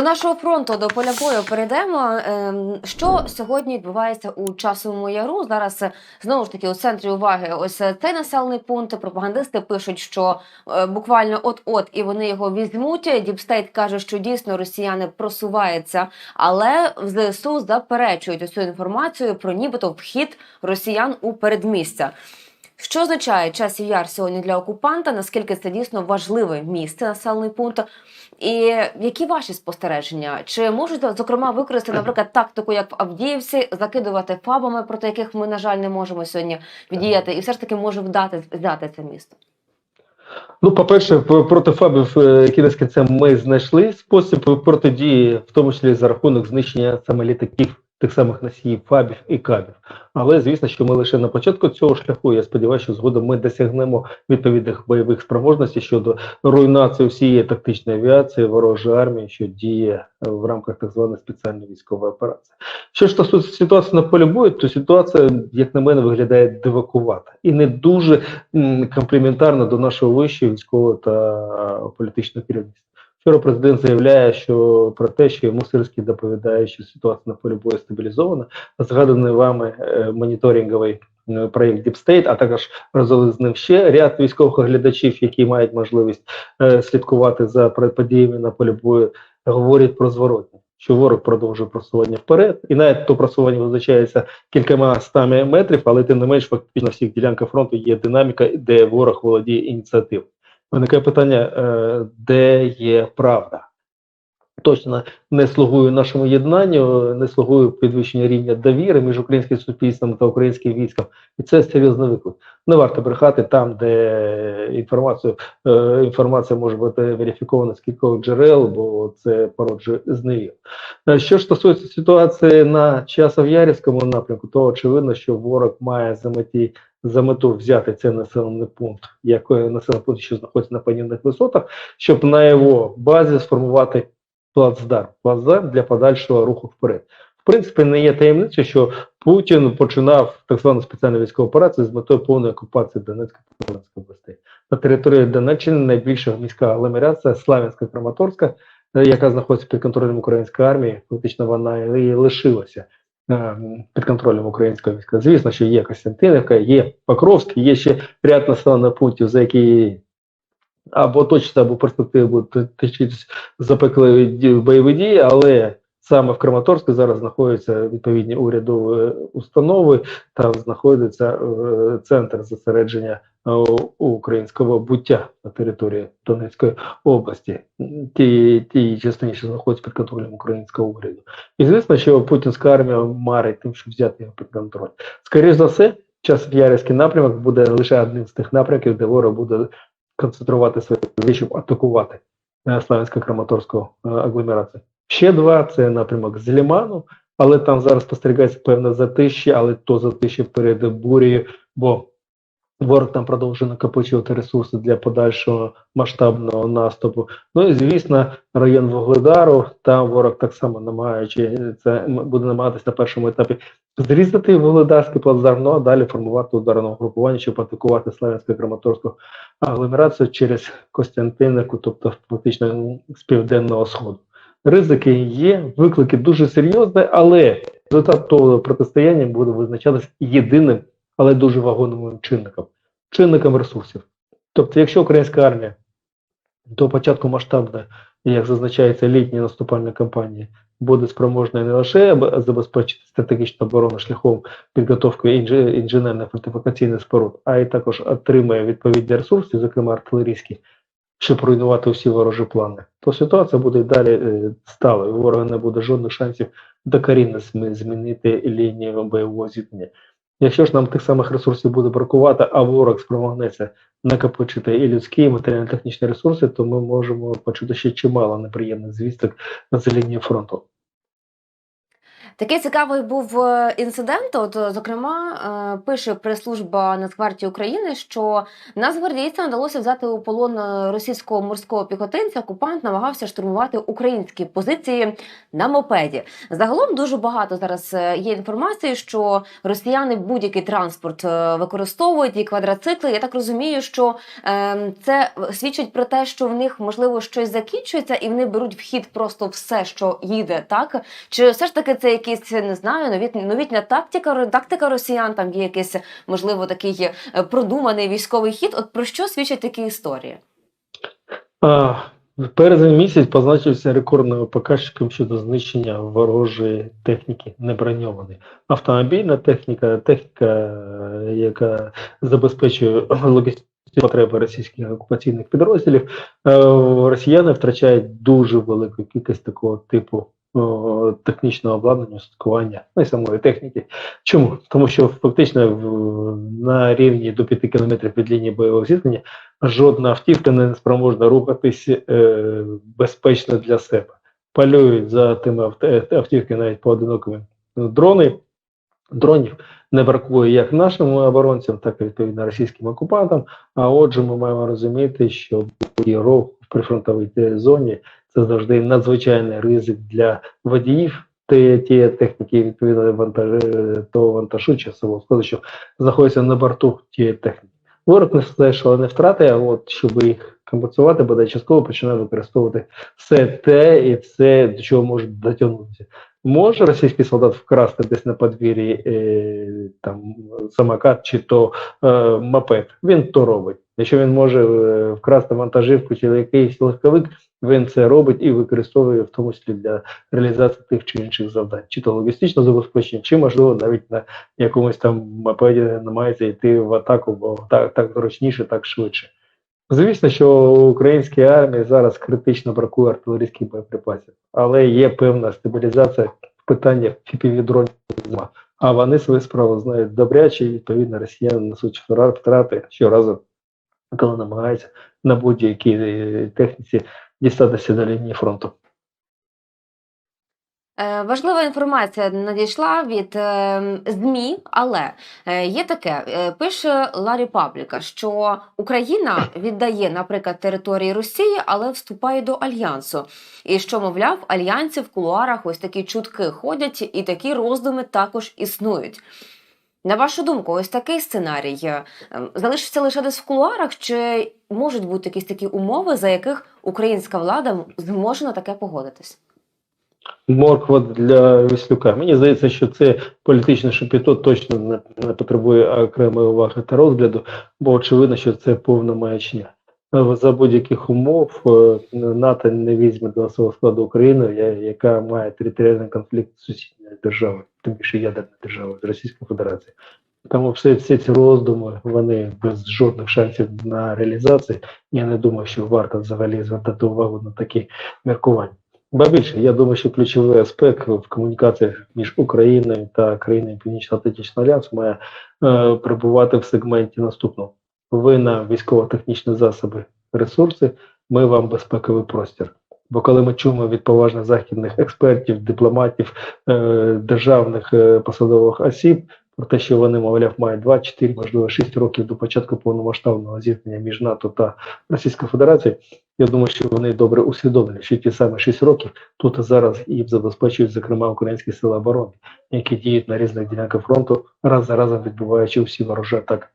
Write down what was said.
До нашого фронту до поля бою перейдемо. Ем, Що сьогодні відбувається у часовому яру? Зараз е, знову ж таки у центрі уваги. Ось е, цей населений пункт. Пропагандисти пишуть, що е, буквально от-от і вони його візьмуть. Діпстейт каже, що дійсно росіяни просуваються, але в ЗСУ заперечують цю інформацію про нібито вхід росіян у передмістя. Що означає часів яр сьогодні для окупанта? Наскільки це дійсно важливе місце, населений пункт? І які ваші спостереження? Чи можуть зокрема використати, наприклад, тактику, як в Авдіївці, закидувати фабами, проти яких ми, на жаль, не можемо сьогодні віддіяти, і все ж таки може вдати взяти це місто? Ну, по-перше, проти фабів е, кінець кінцем ми знайшли спосіб протидії, в тому числі за рахунок знищення саме літаків тих самих носіїв фабів і кабів. Але звісно, що ми лише на початку цього шляху. Я сподіваюся, що згодом ми досягнемо відповідних бойових спроможностей щодо руйнації всієї тактичної авіації ворожої армії, що діє в рамках так званої спеціальної військової операції. Що ж стосується ситуації на полі бою, то ситуація, як на мене, виглядає дивакувата і не дуже м, комплементарна до нашого вищого військового та політичного керівництва. Вчора президент заявляє, що про те, що йому Сирський доповідає, що ситуація на полі бою стабілізована, згаданий вами е, моніторинговий е, проєкт Deep State, а також разом з ним ще ряд військових оглядачів, які мають можливість е, слідкувати за подіями на полі бою, говорять про зворотне. Що ворог продовжує просування вперед, і навіть то просування визначається кількома стами метрів, але тим не менш фактично на всіх ділянках фронту є динаміка, де ворог володіє ініціативою. Виникає питання, е, де є правда? Точно не слугує нашому єднанню, не слугує підвищення рівня довіри між українським суспільством та українським військом, і це серйозний виклик. Не варто брехати там, де інформацію е, інформація може бути верифікована з кількох джерел, бо це породжує зневір. Е, Що ж стосується ситуації на Часов-Ярівському напрямку, то очевидно, що ворог має за меті за мету взяти цей населений пункт, як е, населений пункт, що знаходиться на панівних висотах, щоб на його базі сформувати плацдарм, плацдарм для подальшого руху вперед. В принципі, не є таємницею, що Путін починав так звану спеціальну військову операцію з метою повної окупації Донецької та Луганської областей. На території Донеччини найбільша міська агломерація Славянська Краматорська, е, яка знаходиться під контролем української армії, фактично вона і лишилася е, під контролем українського війська. Звісно, що є Костянтинівка, є Покровський, є ще ряд населених пунктів, за які або точно, або перспективи будуть точитись запекли бойові дії, але саме в Краматорську зараз знаходяться відповідні урядові установи, там знаходиться е, центр зосередження е, українського буття на території Донецької області, ті, ті частині, що знаходяться під контролем українського уряду. І звісно, що путінська армія марить тим, щоб взяти його під контроль. Скоріше за все, час в Ярівський напрямок буде лише одним з тих напрямків, де ворог буде концентрувати свої сили, щоб атакувати е, Славянсько-Краматорську е, агломерацію. Ще два це напрямок з Ліману, але там зараз спостерігається певне затище, але то затище перед бурєю, бо ворог там продовжує накопичувати ресурси для подальшого масштабного наступу. Ну і звісно, район Вугледару, там ворог так само намагаючи це буде намагатися на першому етапі зрізати Вугледарський плацдарм, а далі формувати ударне угрупування, щоб атакувати Славянську Краматорську агломерацію через Костянтинівку, тобто фактично з південного сходу. Ризики є, виклики дуже серйозні, але результат того протистояння буде визначатися єдиним, але дуже вагомим чинником чинником ресурсів. Тобто, якщо українська армія до початку масштабної, як зазначається, літньої наступальної кампанії, буде спроможна не лише забезпечити стратегічну оборону шляхом підготовки інж- інженерних фортифікаційних споруд, а й також отримає відповідні ресурси, зокрема артилерійські, щоб руйнувати усі ворожі плани, то ситуація буде далі е, сталою. Ворога не буде жодних шансів докорінно змі- змінити лінію бойового зіткнення. Якщо ж нам тих самих ресурсів буде бракувати, а ворог спромогнеться накопичити і людські, і матеріально-технічні ресурси, то ми можемо почути ще чимало неприємних звісток за лінією фронту. Такий цікавий був е, інцидент. От, зокрема, е, пише прес-служба Нацгвардії України, що нацгвардійцям вдалося взяти у полон е, російського морського піхотинця. Окупант намагався штурмувати українські позиції на мопеді. Загалом дуже багато зараз є інформації, що росіяни будь-який транспорт використовують і квадроцикли. Я так розумію, що це свідчить про те, що в них можливо щось закінчується, і вони беруть в хід просто все, що їде, так чи все ж таки це якісь не знаю, новіт, новітня тактика, тактика росіян? Там є якийсь можливо такий е, продуманий військовий хід. От про що свідчать такі історії? А, березень місяць позначився рекордним показчиком щодо знищення ворожої техніки неброньованої. Автомобільна техніка, техніка, е, яка забезпечує логістичні потреби російських окупаційних підрозділів, е, росіяни втрачають дуже велику кількість такого типу технічного обладнання, устаткування, ну і самої техніки. Чому? Тому що фактично на рівні до 5 кілометрів від лінії бойового зіткнення жодна автівка не спроможна рухатись е, безпечно для себе. Полюють за тими авт- автівки навіть поодинокими дрони. Дронів не бракує як нашим оборонцям, так і відповідно російським окупантам. А отже, ми маємо розуміти, що рух в прифронтовій зоні це завжди надзвичайний ризик для водіїв тієї техніки, відповідно вантаж, того вантажу чи особового складу, що знаходиться на борту тієї техніки. Ворог несе шалені втрати, а от щоб їх компенсувати, бодай частково починає використовувати все те і все, до чого можуть дотягнутися. Може російський солдат вкрасти десь на подвір'ї е, там самокат чи то е, мопед. Він то робить. Якщо він може е, вкрасти вантажівку чи якийсь легковик, він це робить і використовує в тому числі для реалізації тих чи інших завдань, чи то логістичного забезпечення, чи можливо навіть на якомусь там мопеді намагається йти в атаку, бо так, так зручніше, так швидше. Звісно, що українській армії зараз критично бракує артилерійських боєприпасів, але є певна стабілізація в питаннях. А вони свою справу знають добряче, і відповідно росіяни несуть втрати щоразу, коли намагаються на будь-якій е, техніці дістатися до лінії фронту. Е, Важлива інформація надійшла від е, ЗМІ, але е, є таке: пише Ла Репабліка, що Україна віддає, наприклад, території Росії, але вступає до альянсу. І що, мовляв, в альянсі в кулуарах ось такі чутки ходять, і такі роздуми також існують. На вашу думку, ось такий сценарій е, залишиться лише десь в кулуарах, чи можуть бути якісь такі умови, за яких українська влада зможе на таке погодитись? Морква для Віслюка. Мені здається, що це політичне шепіто точно не, не потребує окремої уваги та розгляду, бо очевидно, що це повна маячня. За будь-яких умов е, НАТО не візьме до свого складу Україну, яка має територіальний конфлікт з сусідньою державою, тим більше ядерною державою з Російською Федерацією. Тому всі, всі ці роздуми вони без жодних шансів на реалізацію. Я не думаю, що варто взагалі звертати увагу на такі міркування. Ба більше, я думаю, що ключовий аспект в комунікаціях між Україною та країною Північно-Атлантичного альянсу має е, перебувати в сегменті наступного: ви на військово-технічні засоби, ресурси, ми вам безпековий простір. Бо коли ми чуємо від поважних західних експертів, дипломатів, е, державних е, посадових осіб про те, що вони, мовляв, мають 2, 4, можливо, 6 років до початку повномасштабного зіткнення між НАТО та Російською Федерацією, я думаю, що вони добре усвідомлюють, що ті самі 6 років тут і зараз їм забезпечують, зокрема, українські сили оборони, які діють на різних ділянках фронту, раз за разом відбуваючи всі ворожі атаки.